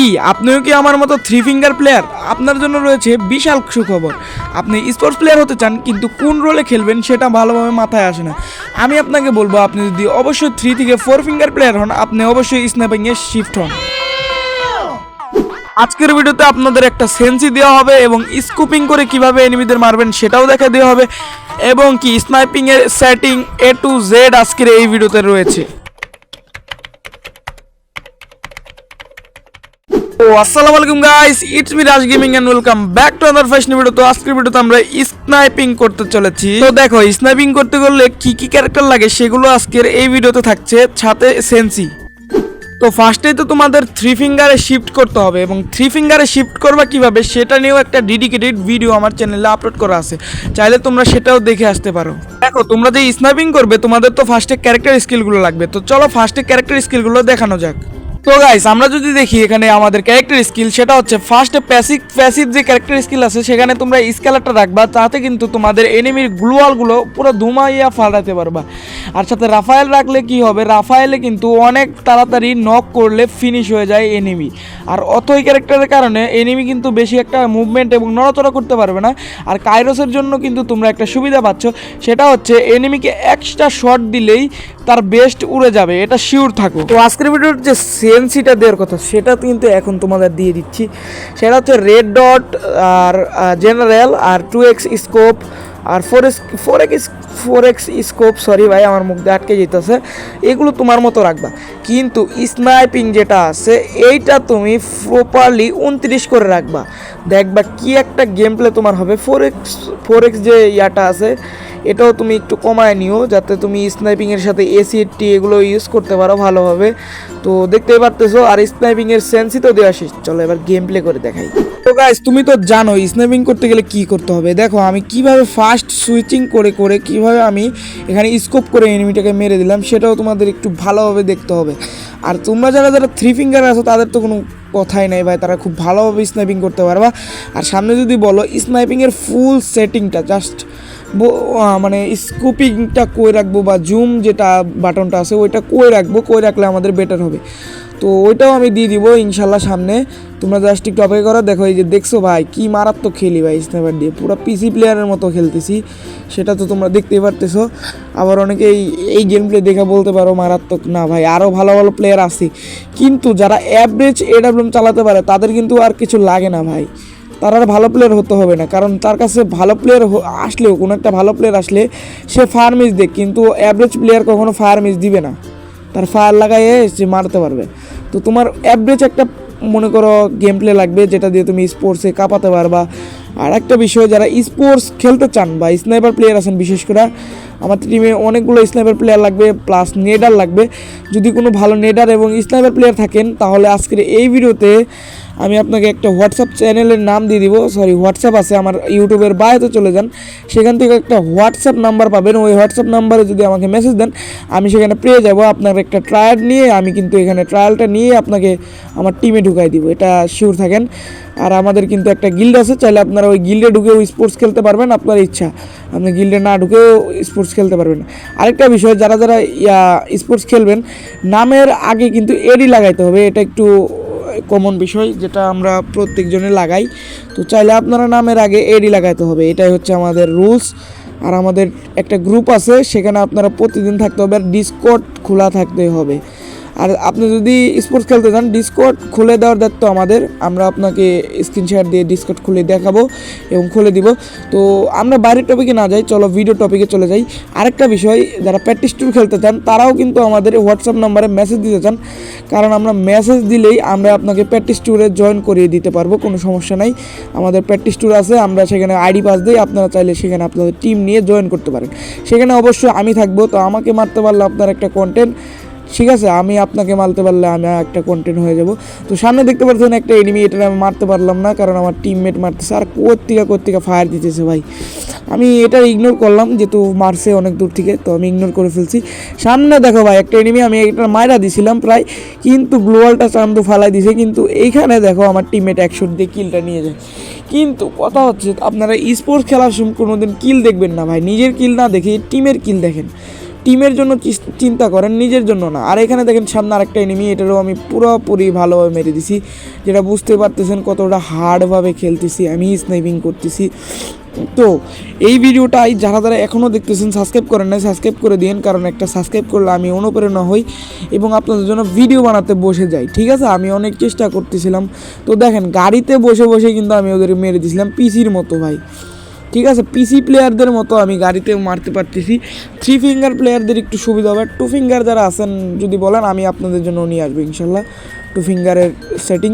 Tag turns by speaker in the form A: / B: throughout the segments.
A: কি, আপনিও কি আমার মতো থ্রি ফিঙ্গার প্লেয়ার আপনার জন্য রয়েছে বিশাল সুখবর। আপনি স্পোর্টস প্লেয়ার হতে চান, কিন্তু কোন রোলে খেলবেন সেটা ভালোভাবে মাথায় আসে না। আমি আপনাকে বলব, আপনি যদি অবশ্যই থ্রি থেকে ফোর ফিঙ্গার প্লেয়ার হন, আপনি অবশ্যই স্ন্যাপিংয়ে শিফট হন। আজকের ভিডিওতে আপনাদের একটা সেন্সি দেওয়া হবে এবং স্কুপিং করে কীভাবে এনিমিদের মারবেন সেটাও দেখা দেওয়া হবে। এবং কি স্নাইপিং এর সেটিং এ টু জেড আজকের এই ভিডিওতে রয়েছে। ও, আসসালামু আলাইকুম guys it's me Raj gaming and welcome back to other fashion video তো আজকের ভিডিওতে আমরা স্নাইপিং করতে চলেছি। তো দেখো স্নাইপিং করতে গেলে কি কি ক্যারেক্টার লাগে সেগুলো আজকের এই ভিডিওতে থাকছে। সাথে সেন্সি তো ফার্স্টেই তো তোমাদের থ্রি ফিঙ্গারে শিফট করতে হবে এবং থ্রি ফিঙ্গারে শিফট করবা কীভাবে সেটা নিয়েও একটা ডেডিকেটেড ভিডিও আমার চ্যানেলে আপলোড করা আছে। চাইলে তোমরা সেটাও দেখে আসতে পারো। দেখো, তোমরা যে স্নাইপিং করবে, তোমাদের তো ফার্স্টে ক্যারেক্টার স্কিলগুলো লাগবে। তো চলো ফার্স্টে ক্যারেক্টার স্কিলগুলো দেখানো যাক। তো গাইস আমরা যদি দেখি এখানে আমাদের ক্যারেক্টার স্কিল সেটা হচ্ছে ফার্স্ট প্যাসিভ প্যাসিভ যে ক্যারেক্টার স্কিল আছে, সেখানে তোমরা স্কেলারটা রাখবা, তাতে কিন্তু তোমাদের এনিমির গ্লুয়ালগুলো পুরো ধুমাইয়া ফাটাতে পারবা। আর সাথে রাফায়েল রাখলে কি হবে? রাফায়েলে কিন্তু অনেক তাড়াতাড়ি নক করলে ফিনিশ হয়ে যায় এনিমি আর অথই ক্যারেক্টারের কারণে এনিমি কিন্তু বেশি একটা মুভমেন্ট এবং নড়াচড়া করতে পারবে না। আর কাইরোসের জন্য কিন্তু তোমরা একটা সুবিধা পাচ্ছ, সেটা হচ্ছে এনিমিকে এক্সট্রা শট দিলেই তার বেস্ট উড়ে যাবে, এটা শিওর থাকো তো আজকের ভিডিওর যে সেন্সিটা দেওয়ার কথা, সেটা কিন্তু এখন তোমাদের দিয়ে দিচ্ছি। সেটা হচ্ছে রেড ডট আর জেনারেল আর টু এক্স স্কোপ আর four X four X four X scope sorry ভাই, আমার মুখ দিয়ে আটকে যেতেছে এগুলো তোমার মতো রাখবা। কিন্তু স্নাইপিং যেটা আছে, এইটা তুমি প্রপারলি উনত্রিশ করে রাখবা। দেখবা কি একটা গেম প্লে তোমার হবে। ফোর এক্স ফোর এক্স যে ইয়াটা আছে এটাও তুমি একটু কমায় নিও, যাতে তুমি স্নাইপিংয়ের সাথে এসিটি এগুলো ইউজ করতে পারো ভালোভাবে। তো দেখতেই পারতেছো, আর স্নাইপিংয়ের সেন্সই তো দেওয়া শেষ। চলো এবার গেম প্লে করে দেখাই। তো গাইস তুমি তো জানো স্নাইপিং করতে গেলে কি করতে হবে? দেখো, আমি কীভাবে ফাস্ট সুইচিং করে করে কীভাবে আমি এখানে স্কোপ করে এনিমিটাকে মেরে দিলাম, সেটাও তোমাদের একটু ভালোভাবে দেখতে হবে। আর তোমরা যারা যারা থ্রি ফিঙ্গার আছো, তাদের তো কোনো কথাই নাই ভাই, তারা খুব ভালোভাবে স্নাইপিং করতে পারবা। আর সামনে যদি বলো স্নাইপিংয়ের ফুল সেটিংটা জাস্ট মানে স্কুপিংটা কই রাখব বা জুম যেটা বাটনটা আছে ওইটা কই রাখব, কই রাখলে আমাদের বেটার হবে। তো ওইটাও আমি দিয়ে দিব ইনশাল্লাহ সামনে। তোমরা জাস্ট একটু অপেক্ষা করো, দেখো এই যে দেখছ ভাই, কি মারাত্মক খেলি ভাই স্নাইপার দিয়ে। পুরো পিসি প্লেয়ারের মতো খেলতেছি, সেটা তো তোমরা দেখতেই পারতেছো। আবার অনেকে এই এই গেম প্লে দেখে বলতে পারো মারাত্মক, না ভাই আরও ভালো ভালো প্লেয়ার আছে। কিন্তু যারা অ্যাভারেজ এডাব্লিউএম চালাতে পারে, তাদের কিন্তু আর কিছু লাগে না ভাই। তার আর ভালো প্লেয়ার হতে হবে না। কারণ তার কাছে ভালো প্লেয়ার আসলেও, কোনো একটা ভালো প্লেয়ার আসলে সে ফায়ার মিস দেখ, কিন্তু অ্যাভারেজ প্লেয়ার কখনো ফায়ার মিস দিবে না। তার ফায়ার লাগাইয়ে সে মারতে পারবে। তো তোমার অ্যাভারেজ একটা, মনে করো গেম প্লে লাগবে, যেটা দিয়ে তুমি স্পোর্টসে কাঁপাতে পারবা। আর একটা বিষয়, যারা স্পোর্টস খেলতে চান বা স্নাইপার প্লেয়ার আছেন, বিশেষ করে আমার টিমে অনেকগুলো স্নাইপার প্লেয়ার লাগবে প্লাস নেডার লাগবে। যদি কোনো ভালো নেডার এবং স্নাইপার প্লেয়ার থাকেন, তাহলে আজকের এই ভিডিওতে আমি আপনাকে একটা হোয়াটসঅ্যাপ চ্যানেলের নাম দিয়ে দিব। সরি হোয়াটসঅ্যাপ আছে, আমার ইউটিউবের বায়োতে চলে যান। সেখান থেকে একটা হোয়াটসঅ্যাপ নাম্বার পাবেন। ওই হোয়াটসঅ্যাপ নাম্বারে যদি আমাকে মেসেজ দেন, আমি সেখানে পেয়ে যাব। আপনার একটা ট্রায়াল নিয়ে আমি কিন্তু এখানে ট্রায়ালটা নিয়ে আপনাকে আমার টিমে ঢুকাই দিব। এটা শিওর থাকেন। আর আমাদের কিন্তু একটা গিল্ড আছে, চাইলে আপনারা ওই গিল্ডে ঢুকেও স্পোর্টস খেলতে পারবেন, আপনার ইচ্ছা। আপনি গিল্ডে না ঢুকেও স্পোর্টস খেলতে পারবেন। আরেকটা বিষয়, যারা যারা স্পোর্টস খেলবেন, নামের আগে কিন্তু এডি লাগাইতে হবে, এটা একটু কমন বিষয়, যেটা আমরা প্রত্যেকজনে লাগাই। তো চাইলে আপনারা নামের আগে এডি লাগাইতে হবে, এটাই হচ্ছে আমাদের রুলস আর আমাদের একটা গ্রুপ আছে, সেখানে আপনারা প্রতিদিন থাকতে হবে আর ডিসকোড খোলা থাকতে হবে। আর আপনি যদি স্পোর্টস খেলতে চান ডিসকোড খুলে দেওয়ার দায়িত্ব আমাদের। আমরা আপনাকে স্ক্রিনশট দিয়ে ডিসকোড খুলে দেখাবো এবং খুলে দিব। তো আমরা বাইরের টপিকে না যাই, চলো ভিডিও টপিকে চলে যাই। আরেকটা বিষয়, যারা প্র্যাকটিস ট্যুর খেলতে চান, তারাও কিন্তু আমাদের হোয়াটসঅ্যাপ নাম্বারে মেসেজ দিতে চান। কারণ আমরা মেসেজ দিলেই আমরা আপনাকে প্র্যাকটিস ট্যুরে জয়েন করিয়ে দিতে পারব, কোনো সমস্যা নাই। আমাদের প্র্যাকটিস ট্যুর আছে, আমরা সেখানে আইডি পাস দিই, আপনারা চাইলে সেখানে আপনাদের টিম নিয়ে জয়েন করতে পারেন। সেখানে অবশ্যই আমি থাকব, তো আমাকে মারতে পারলে আপনার একটা কন্টেন্ট ঠিক আছে, আমি আপনাকে মারতে পারলে আমি একটা কন্টেন্ট হয়ে যাব। তো সামনে দেখতে পাচ্ছেন একটা এনিমি এটা আমি মারতে পারলাম না, কারণ আমার টিমমেট মারতেছে। আর কোত্তিকা কোত্তিকা ফায়ার দিতেছে ভাই? আমি এটা ইগনোর করলাম, যেহেতু মারছে অনেক দূর থেকে, তো আমি ইগনোর করে ফেলছি। সামনে দেখো ভাই, একটা এনিমি আমি এটা মায়েরা দিছিলাম প্রায়, কিন্তু গ্লোয়ালটা চান্দু ফালাই দিছে, কিন্তু এইখানে দেখো আমার টিমমেট একশো দিয়ে কিলটা নিয়ে যায়। কিন্তু কথা হচ্ছে, আপনারা স্পোর্টস খেলার সময় কোনো দিন কিল দেখবেন না ভাই। নিজের কিল না দেখে টিমের কিল দেখেন। টিমের জন্য চিন্তা করেন, নিজের জন্য না। আর এখানে দেখেন সামনে আরেকটা এনিমি এটারও আমি পুরোপুরি ভালোভাবে মেরে দিছি, যেটা বুঝতে পারতেছেন কতটা হার্ডভাবে খেলতেছি, আমি স্নাইপিং করতেছি। তো, এই ভিডিওটাই যারা যারা এখনও দেখতেছেন সাবস্ক্রাইব করেন না সাবস্ক্রাইব করে দিন কারণ একটা সাবস্ক্রাইব করলে আমি অনুপ্রেরণা হই এবং আপনাদের জন্য ভিডিও বানাতে বসে যাই, ঠিক আছে? আমি অনেক চেষ্টা করতেছিলাম। তো দেখেন, গাড়িতে বসে বসে কিন্তু আমি ওদের মেরে দিয়েছিলাম পিসির মতো ভাই। ঠিক আছে পিসি প্লেয়ারদের মতো আমি গাড়িতে মারতে পারতেছি। থ্রি ফিঙ্গার প্লেয়ারদের একটু সুবিধা হবে। টু ফিঙ্গার যারা আছেন, যদি বলেন, আমি আপনাদের জন্য নিয়ে আসব ইনশাল্লাহ। টু ফিঙ্গারের সেটিং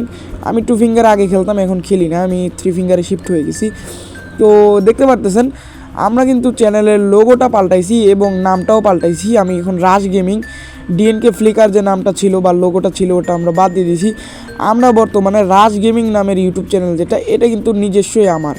A: আমি টু ফিঙ্গার আগে খেলতাম, এখন খেলি না। আমি থ্রি ফিঙ্গারে শিফট হয়ে গেছি। তো দেখতে পারতেছেন, আমরা কিন্তু চ্যানেলের লোগোটা পাল্টাইছি এবং নামটাও পাল্টাইছি। আমি এখন রাজ গেমিং ডিএনকে ফ্লিকার যে নামটা ছিল বা লোগোটা ছিল, ওটা আমরা বাদ দিয়ে দিয়েছি। আমরা বর্তমানে রাজ গেমিং নামের ইউটিউব চ্যানেল যেটা, এটা কিন্তু নিজস্বই আমার।